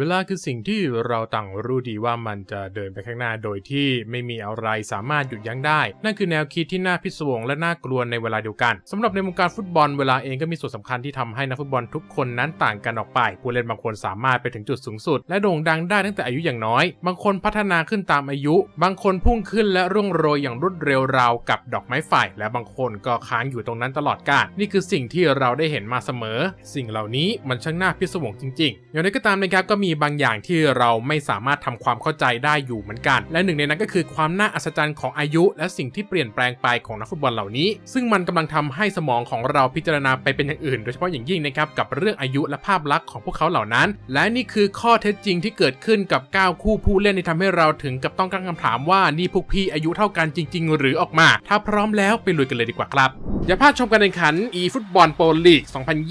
เวลาคือสิ่งที่เราต่างรู้ดีว่ามันจะเดินไปข้างหน้าโดยที่ไม่มีอะไรสามารถหยุดยั้งได้ นั่นคือแนวคิดที่น่าพิศวงและน่ากลัวในเวลาเดียวกันสำหรับในวงการฟุตบอลเวลาเองก็มีส่วนสำคัญที่ทำให้นักฟุตบอลทุกคนนั้นต่างกันออกไป ผู้เล่นบางคนสามารถไปถึงจุดสูงสุด และโด่งดังได้ตั้งแต่อายุอย่างน้อย บางคนพัฒนาขึ้นตามอายุ บางคนพุ่งขึ้นและร่วงโรยอย่างรวดเร็วราวกับดอกไม้ไฟและบางคนก็ค้างอยู่ตรงนั้นตลอดกาลนี่คือสิ่งที่เราได้เห็นมาเสมอ สิ่งเหล่านี้มันช่างน่าพิศวงจริงๆ อย่างไรก็ตามนะครับก็มีีบางอย่างที่เราไม่สามารถทำความเข้าใจได้อยู่เหมือนกัน และหนึ่งในนั้นก็คือความน่าอัศจรรย์ของอายุ และสิ่งที่เปลี่ยนแปลงไปของนักฟุตบอลเหล่านี้ ซึ่งมันกำลังทำให้สมองของเราพิจารณาไปเป็นอย่างอื่น โดยเฉพาะอย่างยิ่งนะครับกับเรื่องอายุและภาพลักษณ์ของพวกเขาเหล่านั้น และนี่คือข้อเท็จจริงที่เกิดขึ้นกับ 9 คู่ผู้เล่นที่ทำให้เราถึงกับต้องตั้งคำถามว่านี่พวกพี่อายุเท่ากันจริง ๆ หรือออกมา ถ้าพร้อมแล้วไปลุยกันเลยดีกว่าครับอย่าพลาดชมการแข่งขัน e ฟุตบอลโปรลีก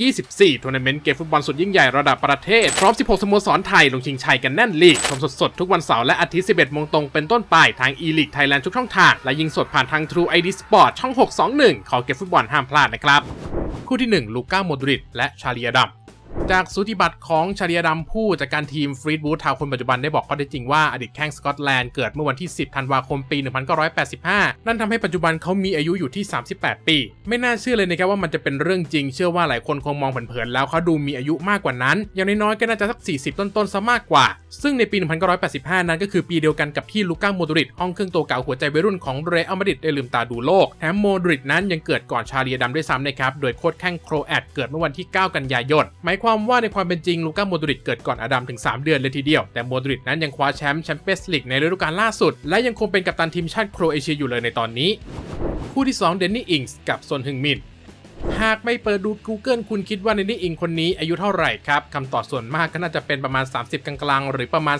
2024 ทัวร์นาเมนต์เกมฟุตบอลสุดยิ่งใหญ่ระดับประเทศ พร้อม 16 สโมสรไทยลงชิงชัยกันแน่นลีกชมสดๆ ทุกวันเสาร์และอาทิตย์ 11โมงตรงเป็นต้นไปทาง e League Thailand ทุกช่องทาง และยิงสดผ่านทาง True ID Sport ช่อง 621 ขอเกมฟุตบอลห้ามพลาดนะครับ คู่ที่ 1 ลูก้าโมดริดและชาลีอาดัม จากสูติบัตรของชาเลียดัมผู้จัดการทีมฟรีดบูธทาวคนปัจจุบันได้บอกข้อเท็จจริงว่าอดีตแข้งสกอตแลนด์เกิดเมื่อวันที่ 10 ธันวาคมปี 1985 นั่นทำให้ปัจจุบันเขามีอายุอยู่ที่ 38 ปี ไม่น่าเชื่อเลยนะครับว่ามันจะเป็นเรื่องจริง เชื่อว่าหลายคนคงมองเผินๆแล้วเขาดูมีอายุมากกว่านั้น อย่างน้อยๆก็น่าจะสัก 40 ต้นๆซะมากกว่า ซึ่งในปี 1985 นั้นก็คือปีเดียวกันกับที่ลูก้าโมดริดห้องเครื่องตัวเก่าหัวใจวัยรุ่นของเรอัลมาดริดได้ลืมตาดูโลกแถมโมดริดนั้นยังเกิดก่อนชาเลียดัมด้วยซ้ำนะครับโดยโค้ชแข้งโครแอตเกิดเมื่อวันที่ 9 กันยายนหมายความว่าในความเป็นจริงลูก้าโมดริดเกิดก่อนอดัมถึง 3 เดือนเลยทีเดียว แต่โมดริดนั้นยังคว้าแชมป์แชมเปี้ยนส์ลีกในฤดูกาลล่าสุด และยังคงเป็นกัปตันทีมชาติโครเอเชียอยู่เลยในตอนนี้ คู่ที่ 2 เดนนี่อิงส์กับซนฮึงมิน หากไม่เปิดดู Google คุณคิดว่าเดนนี่อิงคนนี้อายุเท่าไหร่ครับคำตอบส่วนมากก็น่าจะเป็นประมาณ 30 กลางๆ หรือประมาณ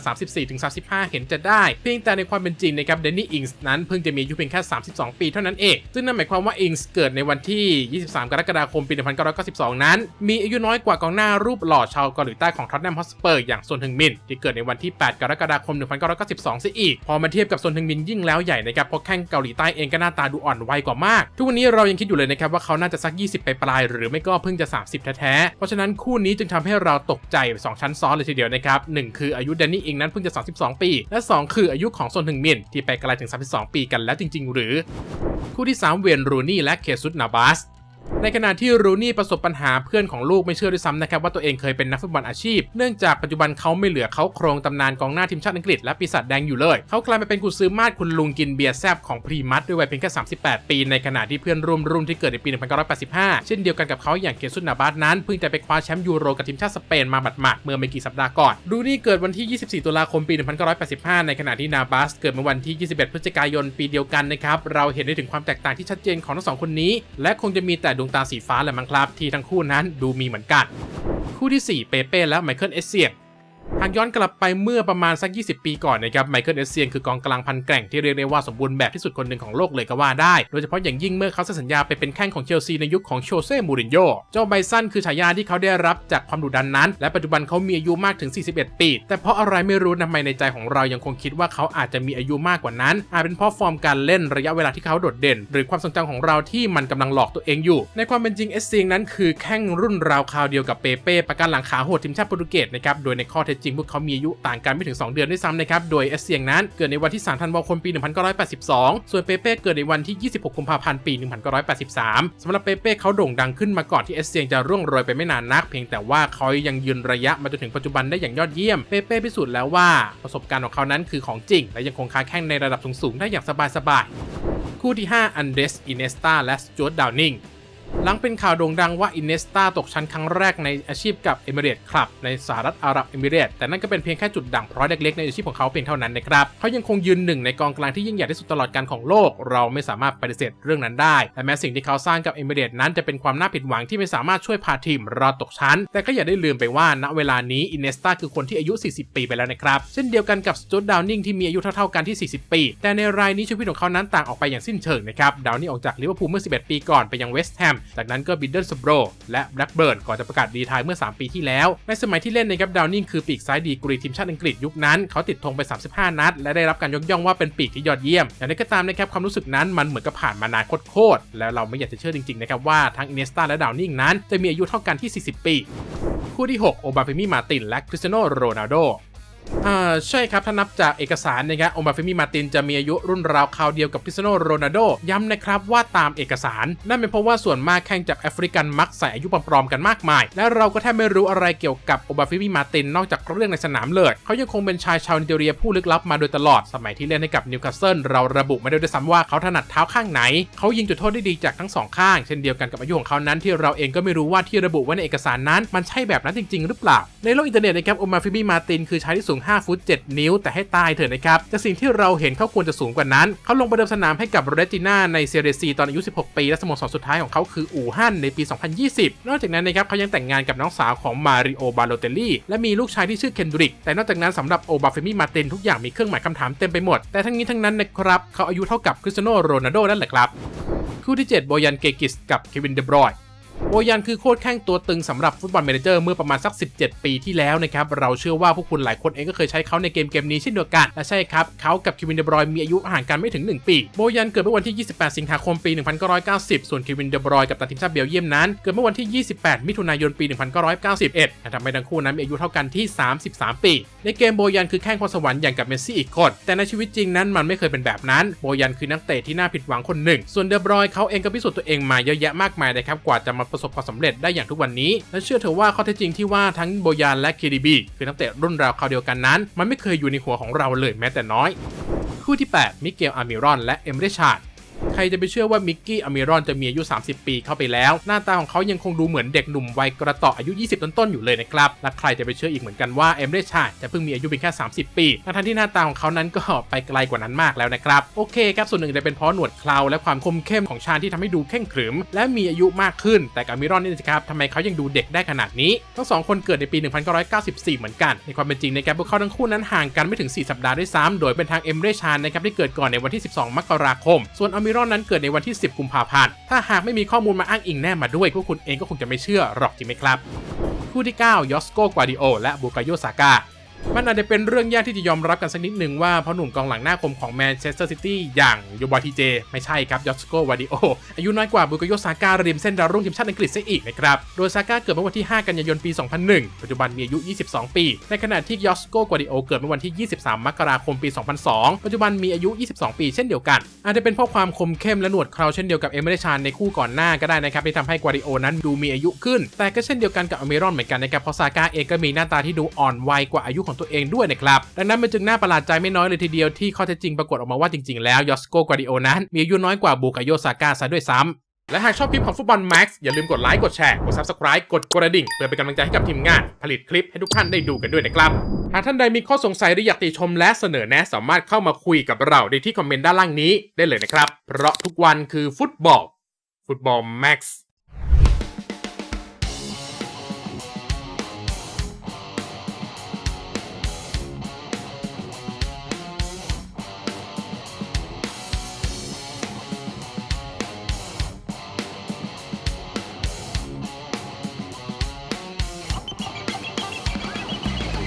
34-35 เห็นจะได้ เพียงแต่ในความเป็นจริงนะครับเดนนี่อิงส์นั้นเพิ่งจะมีอายุเพียงแค่ 32 ปีเท่านั้นเอง ซึ่งนั่นหมายความว่าอิงส์เกิดในวันที่ 23 กรกฎาคมปี 1992 นั้น มีอายุน้อยกว่ากองหน้ารูปหล่อชาวเกาหลีใต้ของท็อตแนมฮอสเปอร์อย่างซนฮึงมินที่เกิดในวันที่ 8 กรกฎาคม 1992ซะอีก พอมาเทียบกับซนฮึงมินยิ่งแล้วใหญ่นะครับเพราะแข้งเกาหลีใต้เองก็หน้าตาดูอ่อนวัยกว่ามาก ทุกวันนี้เรายังคิดอยู่เลยนะครับว่าเขาน่าจะสัก 20ไปปลายหรือไม่ก็เพิ่งจะ 30 แท้ๆ เพราะฉะนั้นคู่นี้จึงทำให้เราตกใจ 2 ชั้นซ้อนเลยทีเดียวนะครับ 1 คืออายุแดนนี่อิงนั้นเพิ่งจะ 32 ปี และ 2 คืออายุของซนถึงมินที่ไปไกลถึง 32 ปีกันแล้วจริง ๆ หรือ คู่ที่ 3 เวียนรูนี่และเคซุตนาบาส ในขณะที่รูนี่ประสบปัญหาเพื่อนของลูกไม่เชื่อด้วยซ้ำนะครับว่าตัวเองเคยเป็นนักฟุตบอลอาชีพ เนื่องจากปัจจุบันเขาไม่เหลือเขาโครงตำนานกองหน้าทีมชาติอังกฤษและปีศาจแดงอยู่เลย เขากลายมาเป็นกุซือมาดคุณลุงกินเบียร์แซบของพรีมัตด้วยวัยเพียงแค่38 ปี ในขณะที่เพื่อนร่วมรุ่นที่เกิดในปี 1985 เช่นเดียวกันกับเขาอย่างเกซุนนาบาสนั้นเพิ่งจะไปคว้าแชมป์ยูโรกับทีมชาติสเปนมาบัดหมาดเมื่อไม่กี่สัปดาห์ก่อนรูนี่เกิดวันที่ 24 ตุลาคมปี 1985 ในขณะที่นาบาสเกิดเมื่อวันที่ 21 พฤศจิกายนปีเดียวกันนะครับเราเห็นได้ถึงความแตกต่างที่ชัดเจนของทั้งสองคนนี้ และคงจะมีแต่ดวงตาสีฟ้าแหละมั้งครับ ที่ทั้งคู่นั้นดูมีเหมือนกัน คู่ที่ 4 เปเป้และไมเคิลเอสเซีย หากย้อนกลับไปเมื่อประมาณสัก 20 ปีก่อนนะครับไมเคิลเอสเซียนคือกองกลางพันแกร่งที่เรียกได้ว่าสมบูรณ์แบบที่สุดคนหนึ่งของโลกเลยก็ว่าได้ โดยเฉพาะอย่างยิ่งเมื่อเขาเซ็นสัญญาไปเป็นแข้งของเชลซีในยุคของโชเซ่มูรินโญ่เจ้าไบซันคือฉายาที่เขาได้รับจากความดุดันนั้น และปัจจุบันเขามีอายุมากถึง 41 ปี แต่เพราะอะไรไม่รู้ทำไมในใจของเรายังคงคิดว่าเขาอาจจะมีอายุมากกว่านั้น อาจเป็นเพราะฟอร์มการเล่นระยะเวลาที่เขาโดดเด่น หรือความทรงจำของเราที่มันกำลังหลอกตัวเองอยู่ ในความเป็นจริงเอสเซียนนั้นคือแข้งรุ่นราวคราวเดียวกับเปเป้ประกันหลังขาโหดทีมชาติโปรตุเกสนะครับโดยในข้อเท็จจริงริงพวกเขามีอายุต่างกันไม่ถึง 2 เดือนด้วยซ้ำนะครับ โดยเอสเซียงนั้นเกิดในวันที่ 3 ธันวาคม ปี 1982 ส่วนเปเป้เกิดในวันที่ 26 กุมภาพันธ์ ปี 1983สำหรับเปเป้เขาโด่งดังขึ้นมาก่อนที่เอสเซียงจะร่วงโรยไปไม่นานนัก เพียงแต่ว่าเขายังยืนระยะมาจนถึงปัจจุบันได้อย่างยอดเยี่ยม เปเป้พิสูจน์แล้วว่าประสบการณ์ของเขานั้นคือของจริง และยังคงค้าแข่งในระดับสูงๆได้อย่างสบายๆคู่ที่ 5 อันเดรส อินเนสตาและสจวตดาวนิง หลังเป็นข่าวโด่งดังว่าอินเนสตาตกชั้นครั้งแรกในอาชีพกับเอมิเรตคลับในสหรัฐอาหรับเอมิเรตแต่นั่นก็เป็นเพียงแค่จุดด่างพร้อยเล็กๆในอาชีพของเขาเพียงเท่านั้นนะครับเขายังคงยืนหนึ่งในกองกลางที่ยิ่งใหญ่ที่สุดตลอดการของโลก เราไม่สามารถปฏิเสธเรื่องนั้นได้และแม้สิ่งที่เขาสร้างกับเอมิเรตนั้นจะเป็นความน่าผิดหวังที่ไม่สามารถช่วยพาทีมรอดตกชั้น แต่ก็อย่าได้ลืมไปว่าณเวลานี้อินเนสตาคือคนที่อายุ 40 ปีไปแล้วนะครับเช่นเดียวกันกับสจวตดาวนิงที่มีอายุเท่าๆกันที่ 40 ปี แต่ในรายนี้ชีวิตของเขานั้นต่างออกไปอย่างสิ้นเชิงนะครับดาวนิงออกจากลิเวอร์พูลเมื่อ 11 ปีก่อนไปยังเวสต์แฮมจากนั้นก็บิดเดิลสโบรและแบล็กเบิร์นก่อนจะประกาศรีทายเมื่อ 3 ปีที่แล้ว ในสมัยที่เล่นนะครับดาวนิงคือปีกซ้ายดีกรีทีมชาติอังกฤษยุคนั้น เขาติดธงไป 35 นัด และได้รับการยกย่องว่าเป็นปีกที่ยอดเยี่ยม อย่างไรก็ตามนะครับความรู้สึกนั้นมันเหมือนกับผ่านมานานโคตรๆแล้วเราไม่อยากจะเชื่อจริงๆนะครับว่าทั้งอินเนสตาและดาวนิงนั้นจะมีอายุเท่ากันที่ 40 ปีคคู่ที่ 6 โอบาเฟมิมาตินและคริสเตียโนโรนัลโด อ่าใช่ครับ ถ้านับจากเอกสารนะครับโอบาเฟมิมาตินจะมีอายุรุ่นราวคราวเดียวกับคริสเตียโนโรนัลโดย้ำนะครับว่าตามเอกสาร นั่นเป็นเพราะว่าส่วนมากแข่งจากแอฟริกันมักใส่อายุปลอมๆกันมากมาย และเราก็แทบไม่รู้อะไรเกี่ยวกับโอบาเฟมิมาตินนอกจากเรื่องในสนามเลย เขายังคงเป็นชายชาวนิเจเรียผู้ลึกลับมาโดยตลอด สมัยที่เล่นให้กับนิวคาสเซิลเราระบุไม่ได้ด้วยซ้ำว่าเขาถนัดเท้าข้างไหน เขายิงจุดโทษได้ดีจากทั้งสองข้าง เช่นเดียวกันกับอายุของเขานั้นที่เราเองก็ไม่รู้ว่าที่ระบุไว้ในเอกสารนั้นมันใช่แบบนั้นจริง ๆ หรือเปล่า ในโลกอินเทอร์เน็ตนะครับโอบาเฟมิมาตินคือชายที่สูง5 ฟุต 7 นิ้ว แต่ให้ตายเถอะนะครับแต่สิ่งที่เราเห็นเขาควรจะสูงกว่านั้น เขาลงประเดิมสนามให้กับโรเรจิน่าในเซเรซีตอนอายุ 16 ปี และสโมสรสุดท้ายของเขาคืออู่ฮั่นในปี 2020 นอกจากนั้นนะครับเขายังแต่งงานกับน้องสาวของมาริโอบาโลเตลลี่และมีลูกชายที่ชื่อเคนดริก แต่นอกจากนั้นสำหรับโอบาเฟมิมาตินทุกอย่างมีเครื่องหมายคำถามเต็มไปหมด แต่ทั้งนี้ทั้งนั้นนะครับเขาอายุเท่ากับคริสเตียโนโรนัลโดนั่นแหละครับคู่ที่ 7 โบยันเกกิสกับเควินเดบรอย โบยันคือโคตรแข้งตัวตึงสำหรับฟุตบอลเมนเจอร์เมื่อประมาณสัก 17 ปีที่แล้วนะครับ เราเชื่อว่าพวกคุณหลายคนเองก็เคยใช้เขาในเกมเกมนี้เช่นเดียวกัน และใช่ครับเขากับเควินเดบรอยมีอายุห่างกันไม่ถึง 1 ปี โบยันเกิดเมื่อวันที่ 28 สิงหาคมปี 1990 ส่วนเควินเดบรอยกับตันทีมชาติเบลเยียมนั้น เกิดเมื่อวันที่ 28 มิถุนายนปี 1991และทำให้ทั้งคู่นั้นมีอายุเท่ากันที่ 33 ปี ในเกมโบยันคือแข้งพรสวรรค์อย่างกับเมสซี่อีกคน แต่ในชีวิตจริงนั้นมันไม่เคยเป็นแบบนั้น โบยันคือนักเตะที่น่าผิดหวังคนหนึ่ง ส่วนเดบรอยเขาเองก็พิสูจน์ตัวเองมาเยอะแยะมากมายนะครับกว่าจะมาประประสบความสำเร็จได้อย่างทุกวันนี้ และเชื่อเถอะว่าข้อเท็จจริงที่ว่าทั้งโบยานและเคดีบีคือนักเตะรุ่นราวคราวเดียวกันนั้น มันไม่เคยอยู่ในหัวของเราเลยแม้แต่น้อย คู่ที่ 8 มิเกลอามิรอน และเอมเรชาร์ด ใครจะไปเชื่อว่ามิกกี้อเมรอนจะมีอายุ 30 ปีเข้าไปแล้ว หน้าตาของเขายังคงดูเหมือนเด็กหนุ่มวัยกระต่ออายุ 20 ต้นๆอยู่เลยนะครับ และใครจะไปเชื่ออีกเหมือนกันว่าเอมเรชาจะเพิ่งมีอายุเพียงแค่ 30 ปีทั้งที่หน้าตาของเขานั้นก็ไปไกลกว่านั้นมากแล้วนะครับ โอเคครับ ส่วนหนึ่งจะเป็นเพราะหนวดเคราและความคมเข้มของชาญที่ทำให้ดูเข่งขรึม และมีอายุมากขึ้น แต่กับอเมรอนนี่สิครับทำไมเขายังดูเด็กได้ขนาดนี้ ทั้งสองคนเกิดในปี 1994 เหมือนกัน ในความเป็นจริงนะครับพวกเขาทั้งคู่นั้นห่างกันไม่ถึง 4 สัปดาห์ด้วยซ้ำโดยเป็นทางเอมเรชาญนะครับที่เกิดก่อนในวันที่ 12 มกราคม ส่วนอเมรอนนั้นเกิดในวันที่ 10 กุมภาพันธ์ ถ้าหากไม่มีข้อมูลมาอ้างอิงแนบมาด้วยพวกคุณเองก็คงจะไม่เชื่อหรอกจริงไหมครับ คู่ที่ 9 ยอสโกกวาดิโอ และบุกาโยซาก้า มันอาจจะเป็นเรื่องยากที่จะยอมรับกันสักนิดหนึ่งว่าเพราะหนุ่มกองหลังหน้าคมของแมนเชสเตอร์ซิตี้อย่างโยบาทีเจไม่ใช่ครับยอสโกวาดิโออายุน้อยกว่าบุกโยซาก้าริมเส้นดาวรุ่งทีมชาติอังกฤษซะอีกนะครับ โดยซาก้าเกิดเมื่อวันที่ 5 กันยายนปี 2001 ปัจจุบันมีอายุ 22 ปี ในขณะที่ยอสโกกวาดิโอเกิดเมื่อวันที่ 23 มกราคมปี 2002 ปัจจุบันมีอายุ 22 ปีเช่นเดียวกัน อาจจะเป็นเพราะความคมเข้มและหนวดเคราเช่นเดียวกับเอเมเรชานในคู่ก่อนหน้าก็ได้นะครับที่ทำให้กวาดิโอนั้นดูมีอายุขึ้น แต่ก็เช่นเดียวกันกับอเมรอนเหมือนกันนะครับเพราะซาก้าเองก็มีหน้าตาที่ดูอ่อนวัยกว่าอายุของตัวเองด้วยนะครับ ดังนั้นมันจึงน่าประหลาดใจไม่น้อยเลยทีเดียวที่ข้อเท็จจริงปรากฏออกมาว่าจริงๆแล้วยอสโกกวาดิโอนั้นมีอายุน้อยกว่าบูกาโยซาก้าซะด้วยซ้ำและหากชอบคลิปของฟุตบอลแม็กซ์อย่าลืมกดไลค์ กดแชร์ กด Subscribe กดกระดิ่ง เพื่อเป็นกำลังใจให้กับทีมงาน ผลิตคลิปให้ทุกท่านได้ดูกันด้วยนะครับ หากท่านใดมีข้อสงสัยหรืออยากติชมและเสนอแนะสามารถเข้ามาคุยกับเราได้ที่คอมเมนต์ด้านล่างนี้ได้เลยนะครับ เพราะทุกวันคือฟุตบอล ฟุตบอลแม็กซ์